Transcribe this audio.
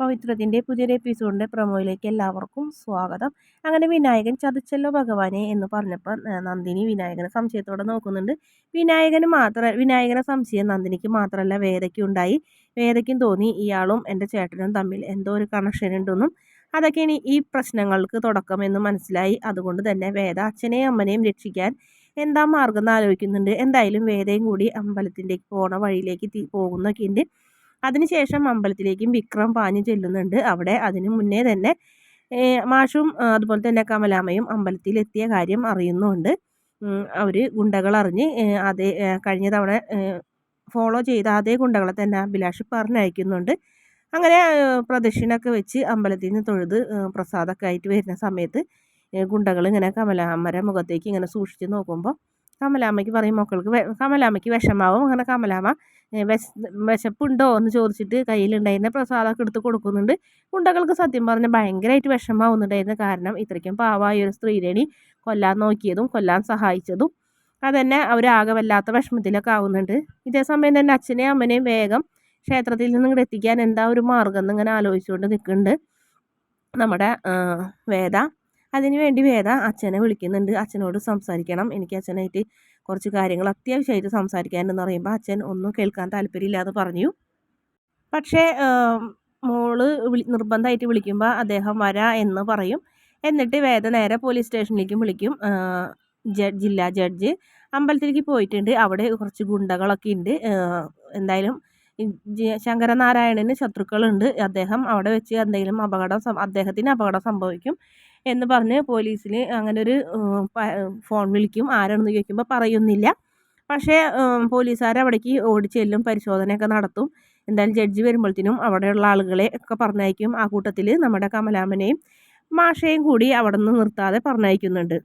പവിത്രത്തിന്റെ പുതിയൊരു എപ്പിസോഡിന്റെ പ്രൊമോയിലേക്ക് എല്ലാവർക്കും സ്വാഗതം. അങ്ങനെ വിനായകൻ ചതിച്ചല്ലോ ഭഗവാനെ എന്ന് പറഞ്ഞപ്പോൾ നന്ദിനി വിനായകനെ സംശയത്തോടെ നോക്കുന്നുണ്ട്. വിനായകന് മാത്രം വിനായകനെ സംശയം നന്ദിനിക്ക് മാത്രമല്ല വേദയ്ക്കും ഉണ്ടായി. വേദയ്ക്കും തോന്നി ഇയാളും എന്റെ ചേട്ടനും തമ്മിൽ എന്തോ ഒരു കണക്ഷൻ ഉണ്ടെന്നും അതൊക്കെയാണ് ഈ പ്രശ്നങ്ങൾക്ക് തുടക്കമെന്ന് മനസ്സിലായി. അതുകൊണ്ട് തന്നെ വേദ അച്ഛനെയും അമ്മനെയും രക്ഷിക്കാൻ എന്താ മാർഗം എന്ന് ആലോചിക്കുന്നുണ്ട്. എന്തായാലും വേദയും കൂടി അമ്പലത്തിലേക്ക് പോണ വഴിയിലേക്ക് പോകുന്നൊക്കെ ഉണ്ട് അതിനുശേഷം അമ്പലത്തിലേക്കും വിക്രം പാഞ്ഞു ചെല്ലുന്നുണ്ട്. അവിടെ അതിനു മുന്നേ തന്നെ മാഷും അതുപോലെ തന്നെ കമലാമ്മയും അമ്പലത്തിൽ എത്തിയ കാര്യം അറിയുന്നുണ്ട്. അവർ ഗുണ്ടകൾ അറിഞ്ഞ് അതേ കഴിഞ്ഞ തവണ ഫോളോ ചെയ്ത അതേ ഗുണ്ടകളെ തന്നെ അഭിലാഷ് പറഞ്ഞയക്കുന്നുണ്ട് അങ്ങനെ പ്രദക്ഷിണമൊക്കെ വെച്ച് അമ്പലത്തിൽ നിന്ന് തൊഴുത് പ്രസാദമൊക്കെ ആയിട്ട് വരുന്ന സമയത്ത് ഗുണ്ടകൾ ഇങ്ങനെ കമലാമ്മരെ മുഖത്തേക്ക് ഇങ്ങനെ സൂക്ഷിച്ച് നോക്കുമ്പോൾ കമലാമ്മയ്ക്ക് പറയും മക്കൾക്ക് കമലാമ്മയ്ക്ക് വിഷമാവും. അങ്ങനെ കമലാമ്മ വിശ വിശപ്പുണ്ടോ? എന്ന് ചോദിച്ചിട്ട് കയ്യിലുണ്ടായിരുന്ന പ്രസാദമൊക്കെ എടുത്ത് കൊടുക്കുന്നുണ്ട്. ഗുണ്ടകൾക്ക് സത്യം പറഞ്ഞാൽ ഭയങ്കരമായിട്ട് വിഷമാവുന്നുണ്ടായിരുന്നു. കാരണം ഇത്രയ്ക്കും പാവമായ ഒരു സ്ത്രീരേണി കൊല്ലാൻ നോക്കിയതും കൊല്ലാൻ സഹായിച്ചതും അതന്നെ അവരാകെ വല്ലാത്ത വിഷമത്തിലൊക്കെ ആവുന്നുണ്ട്. ഇതേ സമയം തന്നെ അച്ഛനെയും അമ്മനെയും വേഗം ക്ഷേത്രത്തിൽ നിന്ന് ഇങ്ങോട്ട് എത്തിക്കാൻ എന്താ ഒരു മാർഗം എന്നിങ്ങനെ ആലോചിച്ചുകൊണ്ട് നിൽക്കുന്നുണ്ട്. നമ്മുടെ വേദ. അതിന് വേണ്ടി വേദ അച്ഛനെ വിളിക്കുന്നുണ്ട്. അച്ഛനോട് സംസാരിക്കണം. എനിക്ക് അച്ഛനായിട്ട് കുറച്ച് കാര്യങ്ങൾ അത്യാവശ്യമായിട്ട് സംസാരിക്കാനെന്ന് പറയുമ്പോൾ അച്ഛൻ ഒന്നും കേൾക്കാൻ താല്പര്യമില്ലാതെ പറഞ്ഞു. പക്ഷേ മോൾ വിളി നിർബന്ധമായിട്ട് വിളിക്കുമ്പോൾ അദ്ദേഹം വരാ എന്ന് പറയും. എന്നിട്ട് വേദ നേരെ പോലീസ് സ്റ്റേഷനിലേക്കും വിളിക്കും. ജില്ലാ ജഡ്ജ്. അമ്പലത്തിലേക്ക് പോയിട്ടുണ്ട്. അവിടെ കുറച്ച് ഗുണ്ടകളൊക്കെ ഉണ്ട്. എന്തായാലും ശങ്കരനാരായണന് ശത്രുക്കളുണ്ട്. അദ്ദേഹം അവിടെ വെച്ച് എന്തെങ്കിലും അപകടം അദ്ദേഹത്തിന് അപകടം സംഭവിക്കും. എന്ന് പറഞ്ഞ് പോലീസിൽ അങ്ങനെ ഒരു ഫോൺ വിളിക്കും ആരാണെന്ന് ചോദിക്കുമ്പോൾ പറയുന്നില്ല. പക്ഷേ പോലീസുകാർ അവിടേക്ക് ഓടിച്ചെല്ലും പരിശോധനയൊക്കെ നടത്തും. എന്തായാലും ജഡ്ജി വരുമ്പോഴത്തേനും അവിടെയുള്ള ആളുകളെ ഒക്കെ പറഞ്ഞയക്കും. ആ കൂട്ടത്തിൽ നമ്മുടെ കമലാമനെയും മാഷയും കൂടി അവിടെ നിന്ന് നിർത്താതെ പറഞ്ഞയക്കുന്നുണ്ട്.